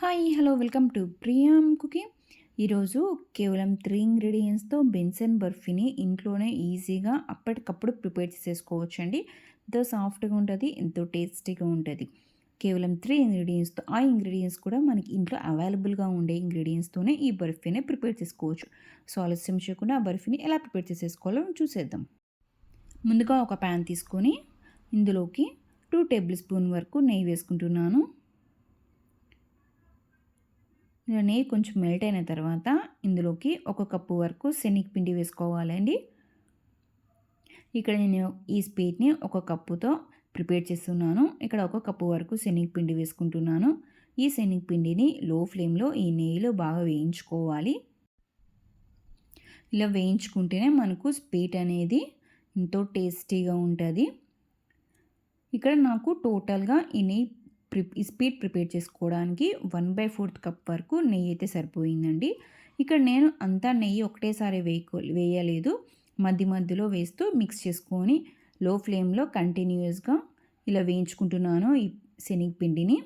Hi hello welcome to Priyam cooking ఈరోజు కేవలం three ఇంగ్రీడియంట్స్తో బెన్సన్ బర్ఫీని ఇంట్లోనే ఈజీగా అప్పటికప్పుడు ప్రిపేర్ చేసేసుకోవచ్చండి. ఎంతో సాఫ్ట్గా ఉంటుంది ఎంతో టేస్టీగా ఉంటుంది. కేవలం త్రీ ఇంగ్రీడియంట్స్తో ఆ ఇంగ్రీడియంట్స్ కూడా మనకి ఇంట్లో అవైలబుల్గా ఉండే ఇంగ్రీడియంట్స్తోనే ఈ బర్ఫీని ప్రిపేర్ చేసుకోవచ్చు. సో ఆలస్యం చేయకుండా ఆ బర్ఫీని ఎలా ప్రిపేర్ చేసేసుకోవాలో చూసేద్దాం. ముందుగా ఒక ప్యాన్ తీసుకొని ఇందులోకి టూ టేబుల్ స్పూన్ వరకు నెయ్యి వేసుకుంటున్నాను. నెయ్యి కొంచెం మెల్ట్ అయిన తర్వాత ఇందులోకి ఒక కప్పు వరకు శనగపిండి వేసుకోవాలండి. ఇక్కడ నేను ఈ స్వీట్ని ఒక కప్పుతో ప్రిపేర్ చేస్తున్నాను. ఇక్కడ ఒక కప్పు వరకు శనగపిండి వేసుకుంటున్నాను. ఈ శనగపిండిని లో ఫ్లేమ్లో ఈ నెయ్యిలో బాగా వేయించుకోవాలి. ఇలా వేయించుకుంటేనే మనకు స్వీట్ అనేది ఎంతో టేస్టీగా ఉంటుంది. ఇక్కడ నాకు టోటల్గా ఈ నెయ్యి ప్రి స్పీడ్ ప్రిపేర్ చేసుకోవడానికి వన్ బై ఫోర్త్ కప్ వరకు నెయ్యి అయితే సరిపోయిందండి. ఇక్కడ నేను అంతా నెయ్యి ఒకటేసారి వేయకో వేయలేదు. మధ్య మధ్యలో వేస్తూ మిక్స్ చేసుకొని లో ఫ్లేమ్లో కంటిన్యూస్గా ఇలా వేయించుకుంటున్నాను ఈ శనగపిండిని.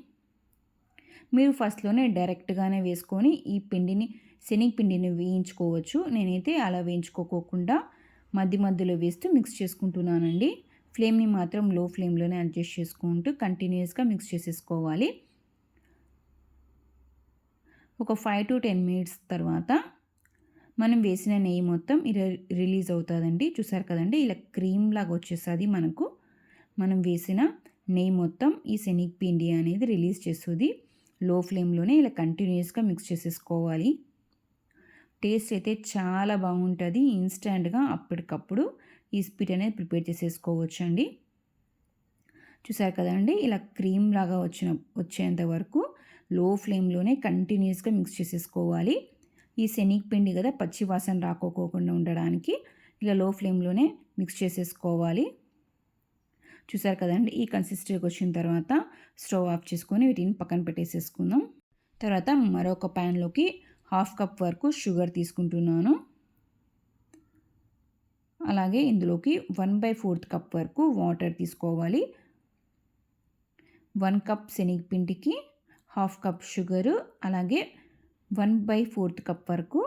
మీరు ఫస్ట్లోనే డైరెక్ట్గానే వేసుకొని ఈ పిండిని శనగపిండిని వేయించుకోవచ్చు. నేనైతే అలా వేయించుకోకుండా మధ్య మధ్యలో వేస్తూ మిక్స్ చేసుకుంటున్నానండి. ఫ్లేమ్ని మాత్రం లో ఫ్లేమ్లోనే అడ్జస్ట్ చేసుకుంటూ కంటిన్యూస్గా మిక్స్ చేసేసుకోవాలి. ఒక ఫైవ్ టు టెన్ మినిట్స్ తర్వాత మనం వేసిన నెయ్యి మొత్తం రిలీజ్ అవుతుందండి. చూసారు కదండి? ఇలా క్రీమ్ లాగా వచ్చేస్తుంది మనకు. మనం వేసిన నెయ్యి మొత్తం ఈ శనగపిండి అనేది రిలీజ్ చేస్తుంది. లో ఫ్లేమ్లోనే ఇలా కంటిన్యూస్గా మిక్స్ చేసేసుకోవాలి. టేస్ట్ అయితే చాలా బాగుంటుంది. ఇన్స్టెంట్గా అప్పటికప్పుడు ఈ స్పీట్ అనేది ప్రిపేర్ చేసేసుకోవచ్చు అండి చూసారు కదండి ఇలా క్రీమ్ లాగా వచ్చిన వచ్చేంత వరకు లో ఫ్లేమ్లోనే కంటిన్యూస్గా మిక్స్ చేసేసుకోవాలి. ఈ శనగపిండి కదా పచ్చి వాసన రాకోకోకుండా ఉండడానికి ఇలా లో ఫ్లేమ్లోనే మిక్స్ చేసేసుకోవాలి. చూసారు కదండి ఈ కన్సిస్టెన్సీకి వచ్చిన తర్వాత స్టవ్ ఆఫ్ చేసుకొని వీటిని పక్కన పెట్టేసేసుకుందాం. తర్వాత మరొక ప్యాన్లోకి హాఫ్ కప్ వరకు షుగర్ తీసుకుంటున్నాను. అలాగే ఇందులోకి వన్ బై ఫోర్త్ కప్ వరకు వాటర్ తీసుకోవాలి. వన్ కప్ శనగపిండికి హాఫ్ కప్ షుగరు అలాగే వన్ బై ఫోర్త్ కప్ వరకు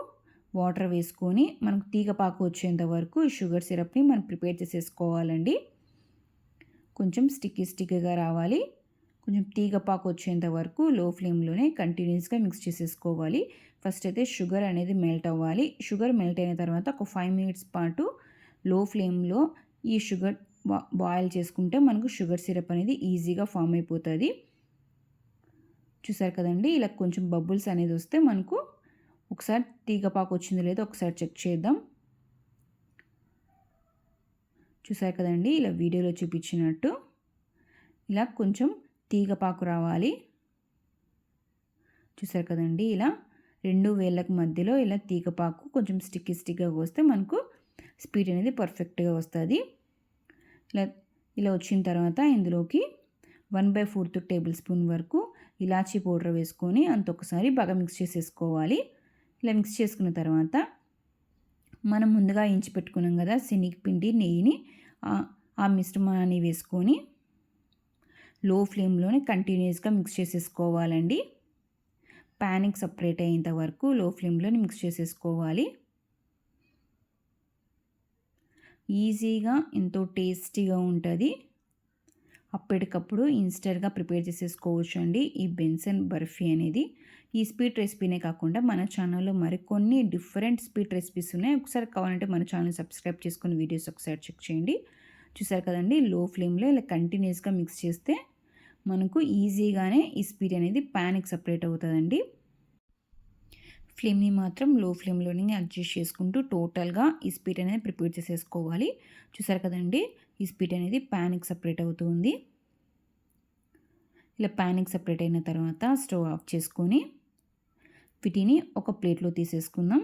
వాటర్ వేసుకొని మనకు తీగపాకు వచ్చేంత వరకు ఈ షుగర్ సిరప్ని మనం ప్రిపేర్ చేసేసుకోవాలండి. కొంచెం స్టిక్కీ స్టిక్కీగా రావాలి. కొంచెం తీగపాకు వచ్చేంత వరకు లో ఫ్లేమ్లోనే కంటిన్యూస్గా మిక్స్ చేసేసుకోవాలి. ఫస్ట్ అయితే షుగర్ అనేది మెల్ట్ అవ్వాలి. షుగర్ మెల్ట్ అయిన తర్వాత ఒక ఫైవ్ మినిట్స్ పాటు లో ఫ్లేమ్లో ఈ షుగర్ బాయిల్ చేసుకుంటే మనకు షుగర్ సిరప్ అనేది ఈజీగా ఫామ్ అయిపోతుంది. చూసారు కదండి? ఇలా కొంచెం బబుల్స్ అనేది వస్తే మనకు ఒకసారి తీగపాకు వచ్చిందో లేదో ఒకసారి చెక్ చేద్దాం. చూసారు కదండి? ఇలా వీడియోలో చూపించినట్టు ఇలా కొంచెం తీగపాకు రావాలి. చూసారు కదండి? ఇలా రెండు వేళ్ళకు మధ్యలో ఇలా తీగపాకు కొంచెం స్టిక్కీ స్టిక్గా వస్తే మనకు స్పీడ్ అనేది పర్ఫెక్ట్గా వస్తుంది. ఇలా ఇలా వచ్చిన తర్వాత ఇందులోకి one by fourth tablespoon వరకు ఇలాచీ పౌడర్ వేసుకొని అంత ఒకసారి బాగా మిక్స్ చేసేసుకోవాలి. ఇలా మిక్స్ చేసుకున్న తర్వాత మనం ముందుగా ఇంచి పెట్టుకున్నాం కదా శనగపిండి నెయ్యిని ఆ మిశ్రమాన్ని వేసుకొని లో ఫ్లేమ్లోనే కంటిన్యూస్గా మిక్స్ చేసేసుకోవాలండి. ప్యాన్కి సపరేట్ అయ్యేంత వరకు లో ఫ్లేమ్లోనే మిక్స్ చేసేసుకోవాలి. ఈజీగా ఎంతో టేస్టీగా ఉంటుంది. అప్పటికప్పుడు ఇన్స్టెంట్గా ప్రిపేర్ చేసేసుకోవచ్చు అండి ఈ బెన్సన్ బర్ఫీ అనేది. ఈ స్వీట్ రెసిపీనే కాకుండా మన ఛానల్లో మరికొన్ని డిఫరెంట్ స్వీట్ రెసిపీస్ ఉన్నాయి. ఒకసారి కావాలంటే మన ఛానల్ సబ్స్క్రైబ్ చేసుకుని వీడియోస్ ఒకసారి చెక్ చేయండి. చూసారు కదండి లో ఫ్లేమ్లో ఇలా కంటిన్యూస్గా మిక్స్ చేస్తే మనకు ఈజీగానే ఈ స్పీడ్ అనేది ప్యాన్కి సపరేట్ అవుతుందండి. ఫ్లేమ్ని మాత్రం లో ఫ్లేమ్లోనే అడ్జస్ట్ చేసుకుంటూ టోటల్గా ఈ స్పీట్ అనేది ప్రిపేర్ చేసేసుకోవాలి. చూసారు కదండి? ఈ స్పీట్ అనేది ప్యాన్కి సపరేట్ అవుతుంది ఇలా ప్యాన్కి సపరేట్ అయిన తర్వాత స్టవ్ ఆఫ్ చేసుకొని వీటిని ఒక ప్లేట్లో తీసేసుకుందాం.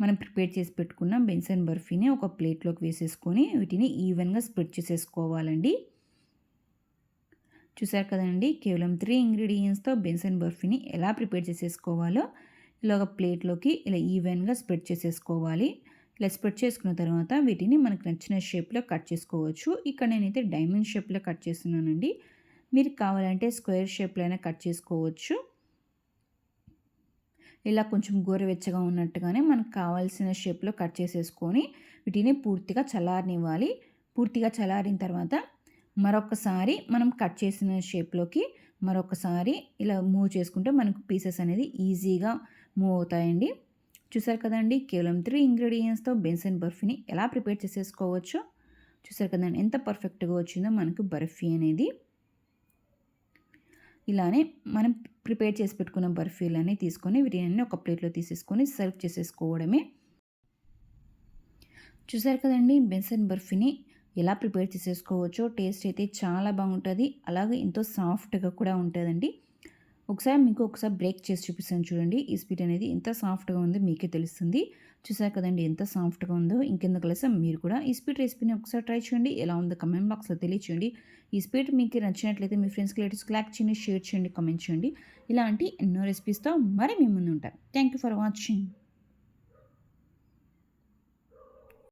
మనం ప్రిపేర్ చేసి పెట్టుకున్న బెన్సన్ బర్ఫీని ఒక ప్లేట్లోకి వేసేసుకొని వీటిని ఈవెన్గా స్ప్రెడ్ చేసేసుకోవాలండి. చూసారు కదండి కేవలం త్రీ ఇంగ్రీడియంట్స్తో బెన్సన్ బర్ఫీని ఎలా ప్రిపేర్ చేసేసుకోవాలో ఇలా ఒక ప్లేట్లోకి ఇలా ఈవెన్గా స్ప్రెడ్ చేసేసుకోవాలి. ఇలా స్ప్రెడ్ చేసుకున్న తర్వాత వీటిని మనకు నచ్చిన షేప్లో కట్ చేసుకోవచ్చు. ఇక్కడ నేనైతే డైమండ్ షేప్లో కట్ చేస్తున్నానండి. మీరు కావాలంటే స్క్వేర్ షేప్లో అయినా కట్ చేసుకోవచ్చు. ఇలా కొంచెం గోరువెచ్చగా ఉన్నట్టుగానే మనకు కావాల్సిన షేప్లో కట్ చేసేసుకొని వీటిని పూర్తిగా చల్లారనివ్వాలి. పూర్తిగా చల్లారిన తర్వాత మరొకసారి మనం కట్ చేసిన షేప్లోకి మరొకసారి ఇలా మూవ్ చేసుకుంటే మనకు పీసెస్ అనేది ఈజీగా మూవ్ అవుతాయండి. చూసారు కదండి కేవలం త్రీ ఇంగ్రీడియంట్స్తో బెన్సన్ బర్ఫీని ఎలా ప్రిపేర్ చేసేసుకోవచ్చో? చూసారు కదండి ఎంత పర్ఫెక్ట్గా వచ్చిందో మనకు బర్ఫీ అనేది. ఇలానే మనం ప్రిపేర్ చేసి పెట్టుకున్న బర్ఫీలన్నీ తీసుకొని వీటిని ఒక ప్లేట్లో తీసేసుకొని సర్వ్ చేసేసుకోవడమే. చూసారు కదండి బెన్సన్ బర్ఫీని ఎలా ప్రిపేర్ చేసేసుకోవచ్చో టేస్ట్ అయితే చాలా బాగుంటుంది. అలాగే ఎంతో సాఫ్ట్గా కూడా ఉంటుందండి. ఒకసారి మీకు ఒకసారి బ్రేక్ చేసి చూపిస్తాను చూడండి. ఈ స్వీట్ అనేది ఎంత సాఫ్ట్గా ఉందో మీకే తెలుస్తుంది. చూసారు కదండి ఎంత సాఫ్ట్గా ఉందో. ఇంకెందుకు కలిసి మీరు కూడా ఈ స్వీట్ రెసిపీని ఒకసారి ట్రై చేయండి. ఎలా ఉందో కమెంట్ బాక్స్లో తెలియచేయండి. ఈ స్వీట్ మీకు నచ్చినట్లయితే మీ ఫ్రెండ్స్కి లేటెస్ట్ క్లాక్ చేయండి షేర్ చేయండి కమెంట్ చేయండి. ఇలాంటి ఎన్నో రెసిపీస్తో మరి మీ ముందు ఉంటారు థ్యాంక్ యూ ఫర్ వాచింగ్.